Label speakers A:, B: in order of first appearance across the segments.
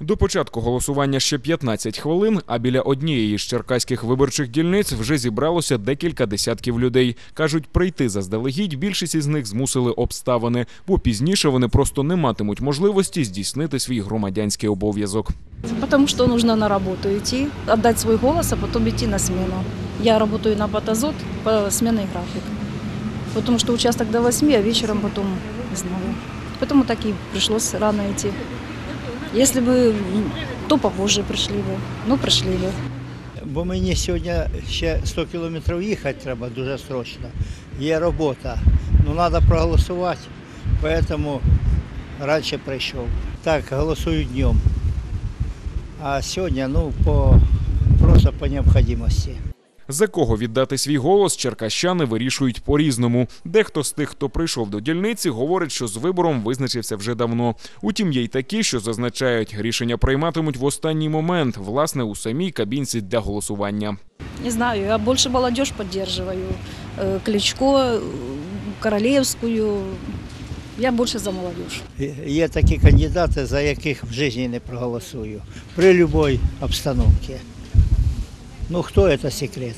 A: До початку голосування ще 15 хвилин, а біля однієї з черкаських виборчих дільниць вже зібралося декілька десятків людей. Кажуть, прийти заздалегідь більшість із них змусили обставини, бо пізніше вони просто не матимуть можливості здійснити свій громадянський обов'язок.
B: Потому что нужно на работу идти, отдать свой голос, а потом идти на смену. Я работаю на Батазот по график. Потому что участок до 8, а вечером потом не знаю. Поэтому так и пришлось рано идти. Если бы, м, то попозже пришли бы. Ну, пришли бы.
C: Бо мені сьогодні ще 100 кілометрів їхати треба дуже срочно. Є робота. Ну треба проголосувати, тому раніше прийшов. Так, голосую днем. А сьогодні ну, по, просто по необхідності.
A: За кого віддати свій голос, черкащани вирішують по-різному. Дехто з тих, хто прийшов до дільниці, говорить, що з вибором визначився вже давно. Утім, є й такі, що зазначають, рішення прийматимуть в останній момент, власне, у самій кабінці для голосування.
B: Не знаю, я больше молодежь поддерживаю. Э, Кличко, э, Королевскую. Я больше за молодежь.
C: Є такі кандидати, за яких в житті не проголосую. При будь-якій обстановці. Ну хто це секрет?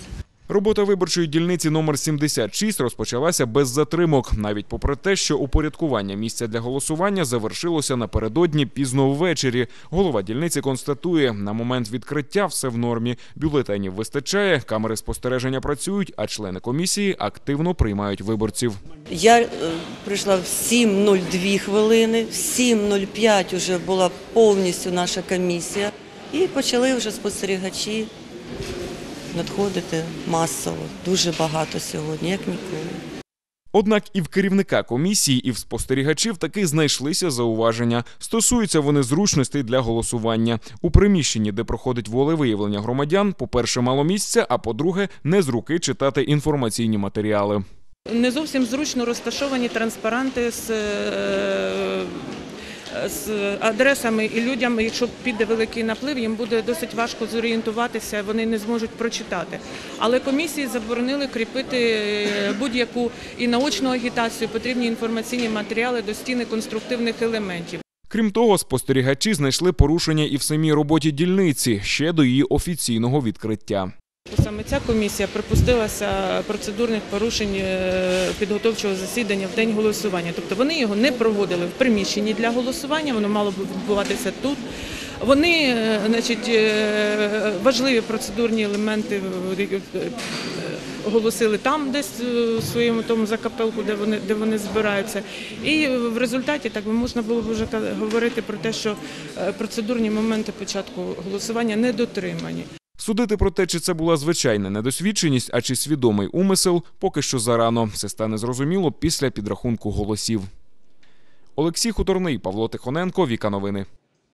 A: Робота виборчої дільниці номер 76 розпочалася без затримок, навіть попри те, що упорядкування місця для голосування завершилося напередодні пізно ввечері. Голова дільниці констатує, на момент відкриття все в нормі. Бюлетенів вистачає, камери спостереження працюють, а члени комісії активно приймають виборців.
D: Я е, прийшла в 7.02 хвилини, в 7.05 вже була повністю наша комісія. І почали вже спостерігачі надходити масово. Дуже багато сьогодні, як ніколи.
A: Однак і в керівника комісії, і в спостерігачів таки знайшлися зауваження. Стосуються вони зручностей для голосування. У приміщенні, де проходить волевиявлення громадян, по-перше, мало місця, а по-друге, не з руки читати інформаційні матеріали.
E: Не зовсім зручно розташовані транспаранти з, е, з адресами і людям, якщо піде великий наплив, їм буде досить важко зорієнтуватися, вони не зможуть прочитати. Але комісії заборонили кріпити е, будь-яку і наочну агітацію, потрібні інформаційні матеріали до стіни конструктивних елементів.
A: Крім того, спостерігачі знайшли порушення і в самій роботі дільниці ще до її офіційного відкриття.
E: Саме ця комісія припустилася процедурних порушень е, підготовчого засідання в день голосування. Тобто вони його не проводили в приміщенні для голосування, воно мало б відбуватися тут. Вони, е, значить, е, важливі процедурні елементи оголосили там, десь в своєму тому закапелку, де вони де вони збираються. І в результаті так би можна було б вже говорити про те, що процедурні моменти початку голосування не дотримані.
A: Судити про те, чи це була звичайна недосвідченість, а чи свідомий умисел, поки що зарано. Це стане зрозуміло після підрахунку голосів. Олексій Хуторний, Павло Тихоненко, Віка Новини.